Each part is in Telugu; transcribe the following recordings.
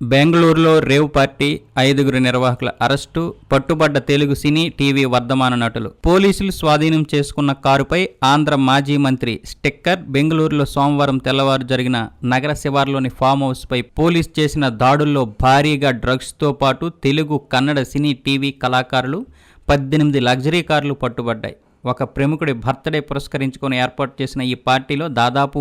బెంగళూరులో రేవ్ పార్టీ ఐదుగురు నిర్వాహకుల అరెస్టు పట్టుబడ్డ తెలుగు సినీ టీవీ వర్ధమాన నటులు. పోలీసులు స్వాధీనం చేసుకున్న కారుపై ఆంధ్ర మాజీ మంత్రి స్టిక్కర్ బెంగళూరులో సోమవారం తెల్లవారు జరిగిన నగర శివార్లోని ఫామ్ హౌస్పై పోలీస్ చేసిన దాడుల్లో భారీగా డ్రగ్స్తో పాటు తెలుగు కన్నడ సినీ టీవీ కళాకారులు పద్దెనిమిది లగ్జరీ కార్లు పట్టుబడ్డాయి. ఒక ప్రముఖుడి బర్త్డే పురస్కరించుకొని ఏర్పాటు చేసిన ఈ పార్టీలో దాదాపు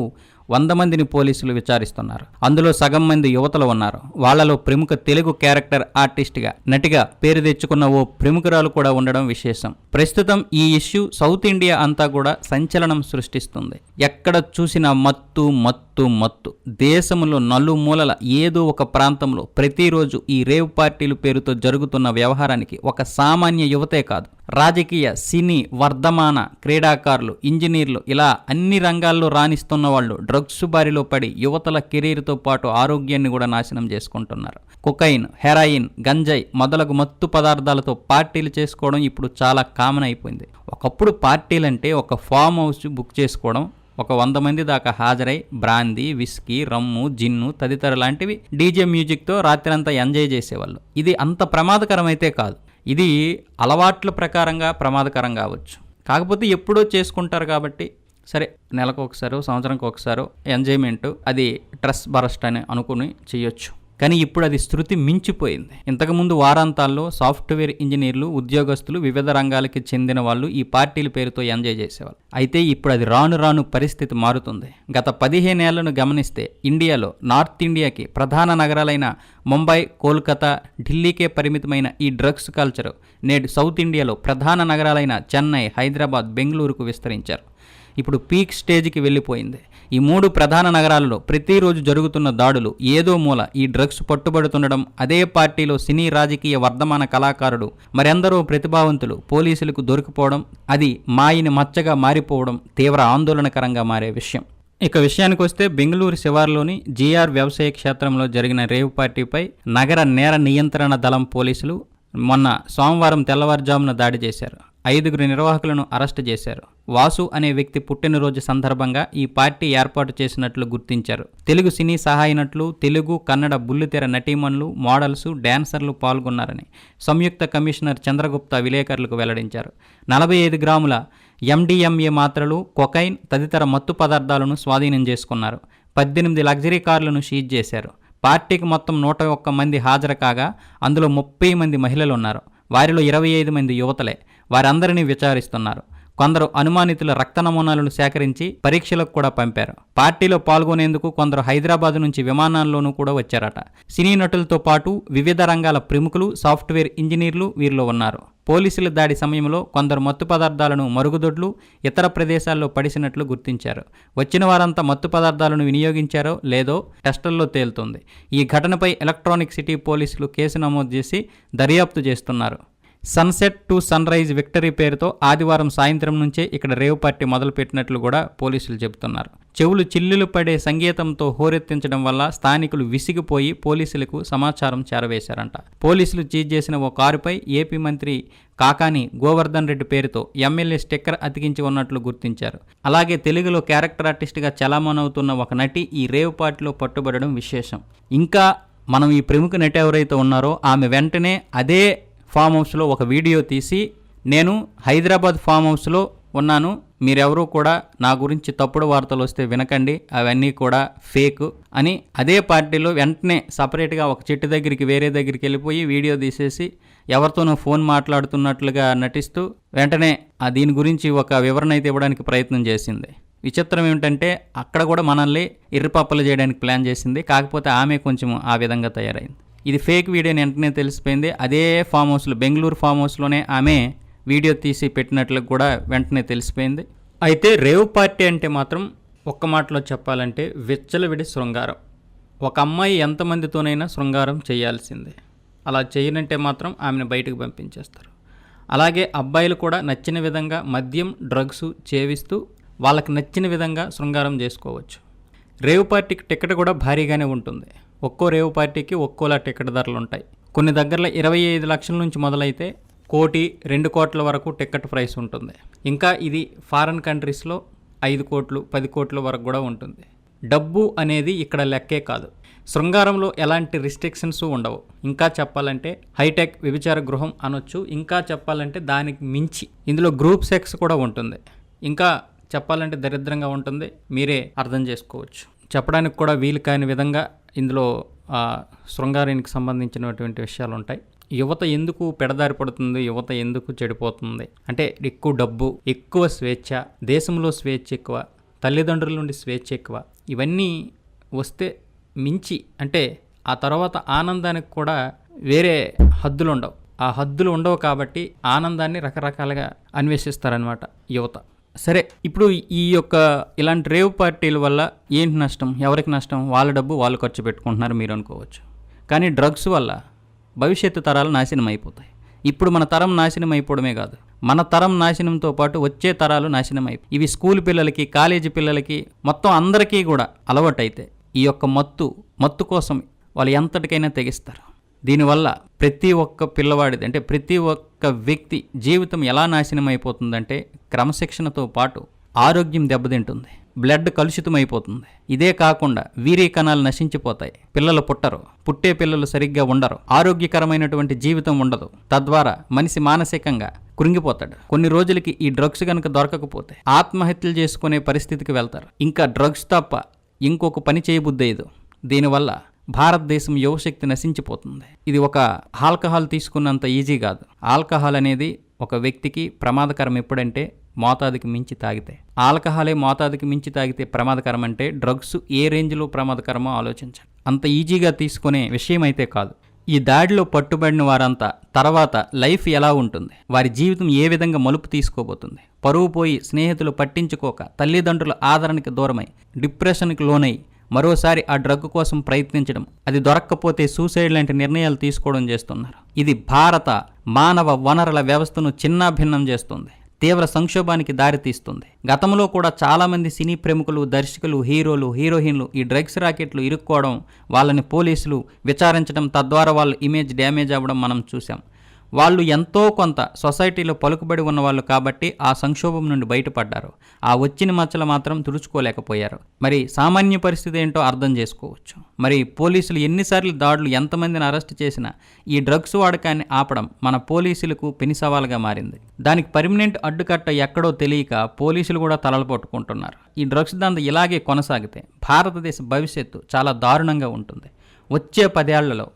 వంద మందిని పోలీసులు విచారిస్తున్నారు. అందులో సగం మంది యువతలు ఉన్నారు. వాళ్ళలో ప్రముఖ తెలుగు క్యారెక్టర్ ఆర్టిస్ట్గా నటిగా పేరు తెచ్చుకున్న ఓ ప్రముఖురాలు కూడా ఉండడం విశేషం. ప్రస్తుతం ఈ ఇష్యూ సౌత్ ఇండియా అంతా కూడా సంచలనం సృష్టిస్తుంది. ఎక్కడ చూసినా మత్తు మత్తు మత్తు దేశంలో నలుమూలల ఏదో ఒక ప్రాంతంలో ప్రతిరోజు ఈ రేవ్ పార్టీలు పేరుతో జరుగుతున్న వ్యవహారానికి ఒక సామాన్య యువతే కాదు. రాజకీయ సినీ వర్ధమాన క్రీడాకారులు ఇంజనీర్లు ఇలా అన్ని రంగాల్లో రాణిస్తున్న వాళ్ళు డ్రగ్స్ బారిలో పడి యువతల కెరీర్తో పాటు ఆరోగ్యాన్ని కూడా నాశనం చేసుకుంటున్నారు. కొకైన్ హెరాయిన్ గంజాయి మొదలగు మత్తు పదార్థాలతో పార్టీలు చేసుకోవడం ఇప్పుడు చాలా కామన్ అయిపోయింది. ఒకప్పుడు పార్టీలంటే ఒక ఫామ్ హౌస్ బుక్ చేసుకోవడం ఒక వంద మంది దాకా హాజరై బ్రాందీ విస్కీ రమ్ము జిన్ను తదితర లాంటివి డీజే మ్యూజిక్తో రాత్రంతా ఎంజాయ్ చేసేవాళ్ళు. ఇది అంత ప్రమాదకరమైతే కాదు. ఇది అలవాట్ల ప్రకారంగా ప్రమాదకరం కావచ్చు. కాకపోతే ఎప్పుడో చేసుకుంటారు కాబట్టి సరే నెలకు ఒకసారో సంవత్సరంకి ఒకసారో ఎంజాయ్మెంట్ అది ట్రస్ బరస్ట్ అని అనుకుని చేయొచ్చు. కానీ ఇప్పుడు అది శృతి మించిపోయింది. ఇంతకుముందు వారాంతాల్లో సాఫ్ట్వేర్ ఇంజనీర్లు ఉద్యోగస్తులు వివిధ రంగాలకి చెందిన వాళ్ళు ఈ పార్టీల పేరుతో ఎంజాయ్ చేసేవాళ్ళు. అయితే ఇప్పుడు అది రాను రాను పరిస్థితి మారుతుంది. గత పదిహేనేళ్ళను గమనిస్తే ఇండియాలో నార్త్ ఇండియాకి ప్రధాన నగరాలైన ముంబై కోల్కతా ఢిల్లీకే పరిమితమైన ఈ డ్రగ్స్ కల్చర్ నేడు సౌత్ ఇండియాలో ప్రధాన నగరాలైన చెన్నై హైదరాబాద్ బెంగళూరుకు విస్తరించారు. ఇప్పుడు పీక్ స్టేజ్కి వెళ్ళిపోయింది. ఈ మూడు ప్రధాన నగరాలలో ప్రతిరోజు జరుగుతున్న దాడులు ఏదో మూల ఈ డ్రగ్స్ పట్టుబడుతుండడం అదే పార్టీలో సినీ రాజకీయ వర్ధమాన కళాకారుడు మరెందరో ప్రతిభావంతులు పోలీసులకు దొరికిపోవడం అది మాయిని మచ్చగా మారిపోవడం తీవ్ర ఆందోళనకరంగా మారే విషయం. ఇక విషయానికి వస్తే బెంగళూరు శివార్లోని జీఆర్ వ్యవసాయ క్షేత్రంలో జరిగిన రేవ్ పార్టీపై నగర నేర నియంత్రణ దళం పోలీసులు మొన్న సోమవారం తెల్లవారుజామున దాడి చేశారు. ఐదుగురు నిర్వాహకులను అరెస్టు చేశారు. వాసు అనే వ్యక్తి పుట్టినరోజు సందర్భంగా ఈ పార్టీ ఏర్పాటు చేసినట్లు గుర్తించారు. తెలుగు సినీ సహాయ నటులు తెలుగు కన్నడ బుల్లితెర నటీమణులు మోడల్స్ డ్యాన్సర్లు పాల్గొన్నారని సంయుక్త కమిషనర్ చంద్రగుప్త విలేకరులకు వెల్లడించారు. నలభై ఐదు గ్రాముల ఎండిఎంఏ మాత్రలు కొకైన్ తదితర మత్తు పదార్థాలను స్వాధీనం చేసుకున్నారు. పద్దెనిమిది లగ్జరీ కార్లను సీజ్ చేశారు. పార్టీకి మొత్తం నూట ఒక్క మంది హాజరు కాగా అందులో ముప్పై మంది మహిళలు ఉన్నారు. వారిలో ఇరవై ఐదు మంది యువతలే. వారందరినీ విచారిస్తున్నారు. కొందరు అనుమానితుల రక్త నమూనాలను సేకరించి పరీక్షలకు కూడా పంపారు. పార్టీలో పాల్గొనేందుకు కొందరు హైదరాబాద్ నుంచి విమానాల్లోనూ కూడా వచ్చారట. సినీ నటులతో పాటు వివిధ రంగాల ప్రముఖులు సాఫ్ట్వేర్ ఇంజనీర్లు వీరిలో ఉన్నారు. పోలీసుల దాడి సమయంలో కొందరు మత్తు పదార్థాలను మరుగుదొడ్లు ఇతర ప్రదేశాల్లో పడిసినట్లు గుర్తించారు. వచ్చిన వారంతా మత్తు పదార్థాలను వినియోగించారో లేదో టెస్టుల్లో తేలుతుంది. ఈ ఘటనపై ఎలక్ట్రానిక్ సిటీ పోలీసులు కేసు నమోదు చేసి దర్యాప్తు చేస్తున్నారు. సన్సెట్ టు సన్రైజ్ విక్టరీ పేరుతో ఆదివారం సాయంత్రం నుంచే ఇక్కడ రేవ్ పార్టీ మొదలుపెట్టినట్లు కూడా పోలీసులు చెబుతున్నారు. చెవులు చిల్లులు పడే సంగీతంతో హోరెత్తించడం వల్ల స్థానికులు విసిగిపోయి పోలీసులకు సమాచారం చేరవేశారంట. పోలీసులు చీజ్ చేసిన ఓ కారుపై ఏపీ మంత్రి కాకాని గోవర్ధన్ రెడ్డి పేరుతో ఎమ్మెల్యే స్టిక్కర్ అతికించి ఉన్నట్లు గుర్తించారు. అలాగే తెలుగులో క్యారెక్టర్ ఆర్టిస్ట్గా చలామణవుతున్న ఒక నటి ఈ రేవ్ పార్టీలో పట్టుబడడం విశేషం. ఇంకా మనం ఈ ప్రముఖ నటి ఎవరైతే ఉన్నారో ఆమె వెంటనే అదే ఫామ్ హౌస్లో ఒక వీడియో తీసి నేను హైదరాబాద్ ఫామ్ హౌస్లో ఉన్నాను. మీరెవరూ కూడా నా గురించి తప్పుడు వార్తలు వస్తే వినకండి. అవన్నీ కూడా ఫేక్ అని అదే పార్టీలో వెంటనే సపరేట్గా ఒక చెట్టు దగ్గరికి వేరే దగ్గరికి వెళ్ళిపోయి వీడియో తీసేసి ఎవరితోనో ఫోన్ మాట్లాడుతున్నట్లుగా నటిస్తూ వెంటనే ఆ దీని గురించి ఒక వివరణ అయితే ఇవ్వడానికి ప్రయత్నం చేసింది. విచిత్రం ఏమిటంటే అక్కడ కూడా మనల్ని ఇర్రపప్పలు చేయడానికి ప్లాన్ చేసింది. కాకపోతే ఆమె కొంచెం ఆ విధంగా తయారైంది. ఇది ఫేక్ వీడియోని వెంటనే తెలిసిపోయింది. అదే ఫామ్ హౌస్లో బెంగళూరు ఫామ్ హౌస్లోనే ఆమె వీడియో తీసి పెట్టినట్లు కూడా వెంటనే తెలిసిపోయింది. అయితే రేవ్ పార్టీ అంటే మాత్రం ఒక్క మాటలో చెప్పాలంటే విచ్చలవిడి శృంగారం. ఒక అమ్మాయి ఎంతమందితోనైనా శృంగారం చేయాల్సిందే. అలా చేయనంటే మాత్రం ఆమెను బయటకు పంపించేస్తారు. అలాగే అబ్బాయిలు కూడా నచ్చిన విధంగా మద్యం డ్రగ్స్ చేవిస్తూ వాళ్ళకి నచ్చిన విధంగా శృంగారం చేసుకోవచ్చు. రేవ్ పార్టీకి టికెట్ కూడా భారీగానే ఉంటుంది. ఒక్కో రేవ్ పార్టీకి ఒక్కోలా టికెట్ ధరలు ఉంటాయి. కొన్ని దగ్గరలో ఇరవై ఐదు లక్షల నుంచి మొదలైతే కోటి రెండు కోట్ల వరకు టికెట్ ప్రైస్ ఉంటుంది. ఇంకా ఇది ఫారెన్ కంట్రీస్లో ఐదు కోట్లు పది కోట్ల వరకు కూడా ఉంటుంది. డబ్బు అనేది ఇక్కడ లెక్కే కాదు. శృంగారంలో ఎలాంటి రిస్ట్రిక్షన్స్ ఉండవు. ఇంకా చెప్పాలంటే హైటెక్ వ్యభిచార గృహం అనొచ్చు ఇంకా చెప్పాలంటే దానికి మించి ఇందులో గ్రూప్ సెక్స్ కూడా ఉంటుంది. ఇంకా చెప్పాలంటే దరిద్రంగా ఉంటుంది. మీరే అర్థం చేసుకోవచ్చు. చెప్పడానికి కూడా వీలు కాని విధంగా ఇందులో శృంగారానికి సంబంధించినటువంటి విషయాలు ఉంటాయి యువత ఎందుకు పెడదారి పడుతుంది? యువత ఎందుకు చెడిపోతుంది? అంటే ఎక్కువ డబ్బు ఎక్కువ స్వేచ్ఛ దేశంలో స్వేచ్ఛ ఎక్కువ తల్లిదండ్రుల నుండి స్వేచ్ఛ ఎక్కువ ఇవన్నీ వస్తే మించి అంటే ఆ తర్వాత ఆనందానికి కూడా వేరే హద్దులు ఉండవు ఆ హద్దులు ఉండవు కాబట్టి ఆనందాన్ని రకరకాలుగా అన్వేషిస్తారనమాట యువత. సరే ఇప్పుడు ఈ యొక్క ఇలాంటి రేవ్ పార్టీల వల్ల ఏంటి నష్టం? ఎవరికి నష్టం? వాళ్ళ డబ్బు వాళ్ళు ఖర్చు పెట్టుకుంటున్నారు మీరు అనుకోవచ్చు. కానీ డ్రగ్స్ వల్ల భవిష్యత్తు తరాలు నాశనం అయిపోతాయి. ఇప్పుడు మన తరం నాశనం అయిపోవడమే కాదు. మన తరం నాశనంతో పాటు వచ్చే తరాలు నాశనం అయిపోయి ఇవి స్కూల్ పిల్లలకి కాలేజీ పిల్లలకి మొత్తం అందరికీ కూడా అలవాటైతే ఈ యొక్క మత్తు మత్తు కోసం వాళ్ళు ఎంతటికైనా తెగిస్తారు. దీనివల్ల ప్రతి ఒక్క పిల్లవాడిది అంటే ప్రతి ఒక్క వ్యక్తి జీవితం ఎలా నాశనం అయిపోతుందంటే క్రమశిక్షణతో పాటు ఆరోగ్యం దెబ్బతింటుంది. బ్లడ్ కలుషితం అయిపోతుంది ఇదే కాకుండా వీరీ కణాలు నశించిపోతాయి. పిల్లలు పుట్టరు. పుట్టే పిల్లలు సరిగ్గా ఉండరు. ఆరోగ్యకరమైనటువంటి జీవితం ఉండదు. తద్వారా మనిషి మానసికంగా కృంగిపోతాడు. కొన్ని రోజులకి ఈ డ్రగ్స్ కనుక దొరకకపోతే ఆత్మహత్యలు చేసుకునే పరిస్థితికి వెళ్తారు. ఇంకా డ్రగ్స్ తప్ప ఇంకొక పని చేయబుద్దేదు దీనివల్ల భారతదేశం యువశక్తి నశించిపోతుంది. ఇది ఒక ఆల్కహాల్ తీసుకున్నంత ఈజీ కాదు. ఆల్కహాల్ అనేది ఒక వ్యక్తికి ప్రమాదకరం ఎప్పుడంటే మోతాదుకి మించి తాగితే. ఆల్కహాలే మోతాదుకి మించి తాగితే ప్రమాదకరం అంటే డ్రగ్స్ ఏ రేంజ్లో ప్రమాదకరమో ఆలోచించండి. అంత ఈజీగా తీసుకునే విషయం అయితే కాదు. ఈ దాడిలో పట్టుబడిన వారంతా తర్వాత లైఫ్ ఎలా ఉంటుంది? వారి జీవితం ఏ విధంగా మలుపు తీసుకోబోతుంది? పరువు పోయి స్నేహితులు పట్టించుకోక తల్లిదండ్రుల ఆదరణకి దూరమై డిప్రెషన్కి లోనై మరోసారి ఆ డ్రగ్ కోసం ప్రయత్నించడం అది దొరక్కపోతే సూసైడ్ లాంటి నిర్ణయాలు తీసుకోవడం చేస్తున్నారు. ఇది భారత మానవ వనరుల వ్యవస్థను చిన్నాభిన్నం చేస్తుంది తీవ్ర సంక్షోభానికి దారితీస్తుంది. గతంలో కూడా చాలామంది సినీ ప్రముఖులు దర్శకులు హీరోలు హీరోయిన్లు ఈ డ్రగ్స్ రాకెట్లు ఇరుక్కోవడం వాళ్ళని పోలీసులు విచారించడం తద్వారా వాళ్ళ ఇమేజ్ డ్యామేజ్ అవ్వడం మనం చూసాం వాళ్ళు ఎంతో కొంత సొసైటీలో పలుకుబడి ఉన్నవాళ్ళు కాబట్టి ఆ సంక్షోభం నుండి బయటపడ్డారు. ఆ వచ్చిన మచ్చలు మాత్రం తుడుచుకోలేకపోయారు. మరి సామాన్య పరిస్థితి ఏంటో అర్థం చేసుకోవచ్చు. మరి పోలీసులు ఎన్నిసార్లు దాడులు ఎంతమందిని అరెస్ట్ చేసినా ఈ డ్రగ్స్ వాడకాన్ని ఆపడం మన పోలీసులకు పెని సవాలుగా మారింది. దానికి పర్మనెంట్ అడ్డుకట్ట ఎక్కడో తెలియక పోలీసులు కూడా తలలు పట్టుకుంటున్నారు. ఈ డ్రగ్స్ దంద ఇలాగే కొనసాగితే భారతదేశ భవిష్యత్తు చాలా దారుణంగా ఉంటుంది. వచ్చే పదేళ్ళలో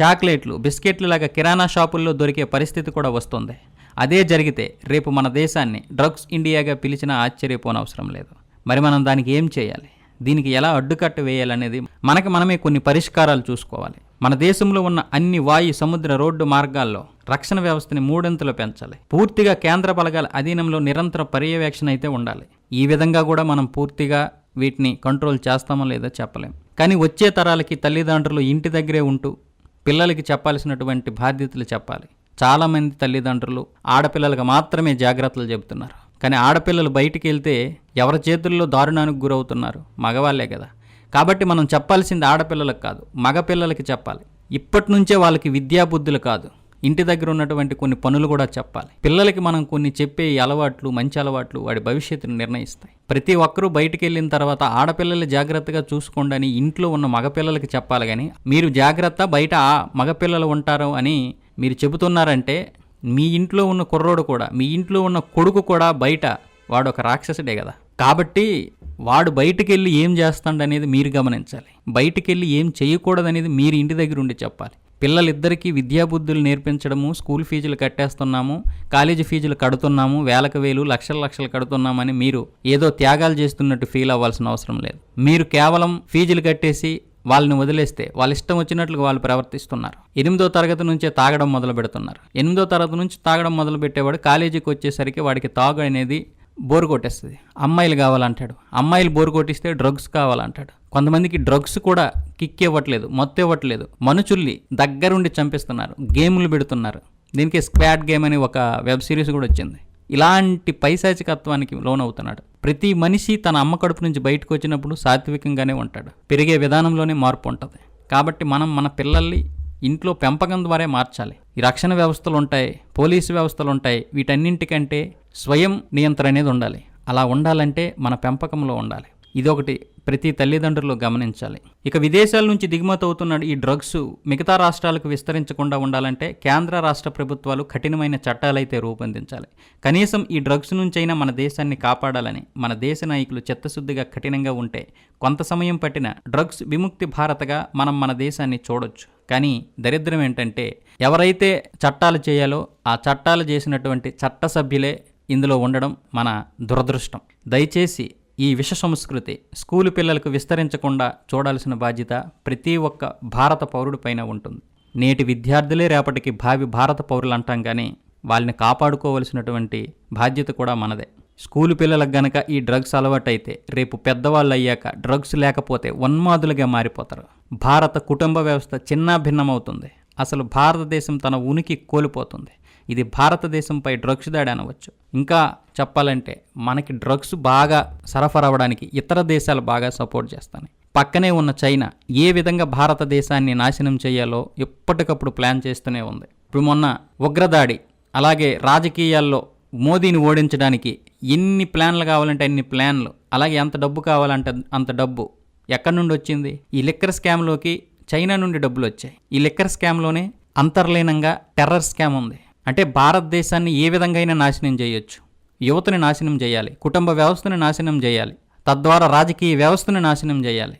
చాక్లెట్లు బిస్కెట్లు లాగా కిరాణా షాపుల్లో దొరికే పరిస్థితి కూడా వస్తుంది. అదే జరిగితే రేపు మన దేశాన్ని డ్రగ్స్ ఇండియాగా పిలిచినా ఆశ్చర్యపోనవసరం లేదు. మరి మనం దానికి ఏం చేయాలి? దీనికి ఎలా అడ్డుకట్ట వేయాలనేది మనకి మనమే కొన్ని పరిష్కారాలు చూసుకోవాలి. మన దేశంలో ఉన్న అన్ని వాయు సముద్ర రోడ్డు మార్గాల్లో రక్షణ వ్యవస్థని మూడొంతులు పెంచాలి. పూర్తిగా కేంద్ర బలగాల అధీనంలో నిరంతర పర్యవేక్షణ అయితే ఉండాలి. ఈ విధంగా కూడా మనం పూర్తిగా వీటిని కంట్రోల్ చేస్తామో లేదో చెప్పలేం. కానీ వచ్చే తరాలకి తల్లిదండ్రులు ఇంటి దగ్గరే ఉంటూ పిల్లలకి చెప్పాల్సినటువంటి బాధ్యతలు చెప్పాలి. చాలామంది తల్లిదండ్రులు ఆడపిల్లలకు మాత్రమే జాగ్రత్తలు చెబుతున్నారు. కానీ ఆడపిల్లలు బయటికి వెళ్తే ఎవరి చేతుల్లో దారుణానికి గురవుతున్నారు? మగవాళ్ళే కదా. కాబట్టి మనం చెప్పాల్సింది ఆడపిల్లలకు కాదు మగపిల్లలకి చెప్పాలి. ఇప్పటి నుంచే వాళ్ళకి విద్యాబుద్ధులు కాదు. ఇంటి దగ్గర ఉన్నటువంటి కొన్ని పనులు కూడా చెప్పాలి. పిల్లలకి మనం కొన్ని చెప్పే అలవాట్లు మంచి అలవాట్లు వాడి భవిష్యత్తును నిర్ణయిస్తాయి. ప్రతి ఒక్కరూ బయటికి వెళ్ళిన తర్వాత ఆడపిల్లలు జాగ్రత్తగా చూసుకోండి అని ఇంట్లో ఉన్న మగపిల్లలకి చెప్పాలి కానీ మీరు జాగ్రత్త బయట ఆ మగపిల్లలు ఉంటారు అని మీరు చెబుతున్నారంటే మీ ఇంట్లో ఉన్న కుర్రోడు కూడా మీ ఇంట్లో ఉన్న కొడుకు కూడా బయట వాడు ఒక రాక్షసుడే కదా. కాబట్టి వాడు బయటికి వెళ్ళి ఏం చేస్తాడు అనేది మీరు గమనించాలి. బయటికి వెళ్ళి ఏం చేయకూడదనేది మీరు ఇంటి దగ్గర ఉండి చెప్పాలి. పిల్లలిద్దరికీ విద్యాబుద్ధులు నేర్పించడము స్కూల్ ఫీజులు కట్టేస్తున్నాము కాలేజీ ఫీజులు కడుతున్నాము వేలకు వేలు లక్షల లక్షలు కడుతున్నామని మీరు ఏదో త్యాగాలు చేస్తున్నట్టు ఫీల్ అవ్వాల్సిన అవసరం లేదు. మీరు కేవలం ఫీజులు కట్టేసి వాళ్ళని వదిలేస్తే వాళ్ళ ఇష్టం వచ్చినట్లుగా వాళ్ళు ప్రవర్తిస్తున్నారు. ఎనిమిదో తరగతి నుంచే తాగడం మొదలు పెడుతున్నారు. ఎనిమిదో తరగతి నుంచి తాగడం మొదలు పెట్టేవాడు కాలేజీకి వచ్చేసరికి వాడికి తాగు అనేది బోరు కొట్టేస్తుంది. అమ్మాయిలు కావాలంటాడు. అమ్మాయిలు బోరు కొట్టిస్తే డ్రగ్స్ కావాలంటాడు. కొంతమందికి డ్రగ్స్ కూడా కిక్ ఇవ్వట్లేదు మొత్తం ఇవ్వట్లేదు. మనుషుల్ని దగ్గరుండి చంపిస్తున్నారు గేములు పెడుతున్నారు. దీనికి స్క్వాడ్ గేమ్ అని ఒక వెబ్ సిరీస్ కూడా వచ్చింది. ఇలాంటి పైశాచికత్వానికి లోనవుతున్నాడు. ప్రతి మనిషి తన అమ్మ కడుపు నుంచి బయటకు వచ్చినప్పుడు సాత్వికంగానే ఉంటాడు. పెరిగే విధానంలోనే మార్పు ఉంటుంది. కాబట్టి మనం మన పిల్లల్ని ఇంట్లో పెంపకం ద్వారా మార్చాలి. ఈ రక్షణ వ్యవస్థలు ఉంటాయి పోలీసు వ్యవస్థలు ఉంటాయి. వీటన్నింటికంటే స్వయం నియంత్రణ అనేది ఉండాలి. అలా ఉండాలంటే మన పెంపకంలో ఉండాలి. ఇదొకటి ప్రతి తల్లిదండ్రులు గమనించాలి. ఇక విదేశాల నుంచి దిగుమతి అవుతున్న ఈ డ్రగ్స్ మిగతా రాష్ట్రాలకు విస్తరించకుండా ఉండాలంటే కేంద్ర రాష్ట్ర ప్రభుత్వాలు కఠినమైన చట్టాలైతే రూపొందించాలి. కనీసం ఈ డ్రగ్స్ నుంచైనా మన దేశాన్ని కాపాడాలని మన దేశ నాయకులు చిత్తశుద్ధిగా కఠినంగా ఉంటే కొంత సమయం పట్టిన డ్రగ్స్ విముక్తి భారతగా మనం మన దేశాన్ని చూడొచ్చు. కానీ దరిద్రం ఏంటంటే ఎవరైతే చట్టాలు చేయాలో ఆ చట్టాలు చేసినటువంటి చట్ట సభ్యులే ఇందులో ఉండడం మన దురదృష్టం. దయచేసి ఈ విష సంస్కృతి స్కూలు పిల్లలకు విస్తరించకుండా చూడాల్సిన బాధ్యత ప్రతి ఒక్క భారత పౌరుడిపైన ఉంటుంది. నేటి విద్యార్థులే రేపటికి భావి భారత పౌరులు అంటాం కానీ వాళ్ళని కాపాడుకోవలసినటువంటి బాధ్యత కూడా మనదే. స్కూలు పిల్లలకు గనక ఈ డ్రగ్స్ అలవాటైతే రేపు పెద్దవాళ్ళు అయ్యాక డ్రగ్స్ లేకపోతే ఉన్మాదులుగా మారిపోతారు. భారత కుటుంబ వ్యవస్థ చిన్న భిన్నమవుతుంది అసలు భారతదేశం తన ఉనికి కోల్పోతుంది. ఇది భారతదేశంపై డ్రగ్స్ దాడి అనవచ్చు. ఇంకా చెప్పాలంటే మనకి డ్రగ్స్ బాగా సరఫరా అవ్వడానికి ఇతర దేశాలు బాగా సపోర్ట్ చేస్తాయి పక్కనే ఉన్న చైనా ఏ విధంగా భారతదేశాన్ని నాశనం చేయాలో ఎప్పటికప్పుడు ప్లాన్ చేస్తూనే ఉంది. ఇప్పుడు మొన్న ఉగ్రదాడి అలాగే రాజకీయాల్లో మోదీని ఓడించడానికి ఎన్ని ప్లాన్లు కావాలంటే అన్ని ప్లాన్లు అలాగే ఎంత డబ్బు కావాలంటే అంత డబ్బు ఎక్కడి నుండి వచ్చింది? ఈ లిక్కర్ స్కామ్లోకి చైనా నుండి డబ్బులు వచ్చాయి. ఈ లిక్కర్ స్కామ్లోనే అంతర్లీనంగా టెర్రర్ స్కామ్ ఉంది. అంటే భారతదేశాన్ని ఏ విధంగా అయినా నాశనం చేయొచ్చు. యువతని నాశనం చేయాలి. కుటుంబ వ్యవస్థని నాశనం చేయాలి. తద్వారా రాజకీయ వ్యవస్థను నాశనం చేయాలి.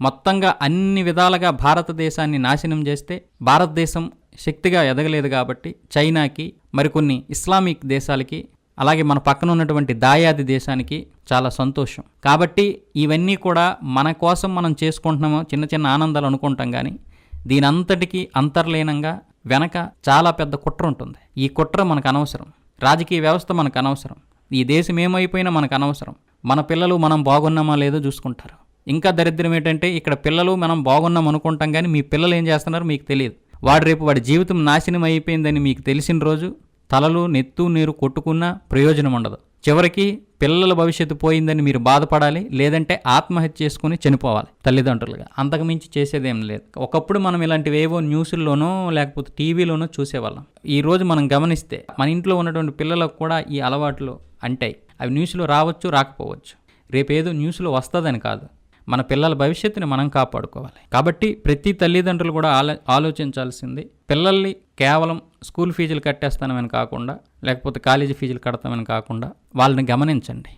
మొత్తంగా అన్ని విధాలుగా భారతదేశాన్ని నాశనం చేస్తే భారతదేశం శక్తిగా ఎదగలేదు కాబట్టి చైనాకి మరికొన్ని ఇస్లామిక్ దేశాలకి అలాగే మన పక్కన ఉన్నటువంటి దాయాది దేశానికి చాలా సంతోషం. కాబట్టి ఇవన్నీ కూడా మన కోసం మనం చేసుకుంటున్నామో చిన్న చిన్న ఆనందాలు అనుకుంటాం కానీ దీనంతటికీ అంతర్లీనంగా వెనక చాలా పెద్ద కుట్ర ఉంటుంది. ఈ కుట్ర మనకు అనవసరం. రాజకీయ వ్యవస్థ మనకు అనవసరం. ఈ దేశం ఏమైపోయినా మనకు అనవసరం. మన పిల్లలు మనం బాగున్నామా లేదో చూసుకుంటారు. ఇంకా దరిద్రం ఏంటంటే ఇక్కడ పిల్లలు మనం బాగున్నాం అనుకుంటాం కానీ మీ పిల్లలు ఏం చేస్తున్నారో మీకు తెలియదు. వాడు రేపు వాడి జీవితం నాశనం అయిపోయిందని మీకు తెలిసిన రోజు తలలు నెత్తు నీరు కొట్టుకున్నా ప్రయోజనం ఉండదు. చివరికి పిల్లల భవిష్యత్తు పోయిందని మీరు బాధపడాలి లేదంటే ఆత్మహత్య చేసుకుని చనిపోవాలి తల్లిదండ్రులుగా. అంతకుమించి చేసేదేం లేదు. ఒకప్పుడు మనం ఇలాంటివి ఏవో న్యూస్ల్లోనో లేకపోతే టీవీలోనో చూసేవాళ్ళం. ఈరోజు మనం గమనిస్తే మన ఇంట్లో ఉన్నటువంటి పిల్లలకు కూడా ఈ అలవాట్లు అంటాయి. అవి న్యూస్లో రావచ్చు రాకపోవచ్చు. రేపేదో న్యూస్లో వస్తుందని కాదు. మన పిల్లల భవిష్యత్తుని మనం కాపాడుకోవాలి. కాబట్టి ప్రతి తల్లిదండ్రులు కూడా ఆలో ఆలోచించాల్సింది పిల్లల్ని కేవలం స్కూల్ ఫీజులు కట్టేస్తామని కాకుండా లేకపోతే కాలేజీ ఫీజులు కడతామని కాకుండా వాళ్ళని గమనించండి.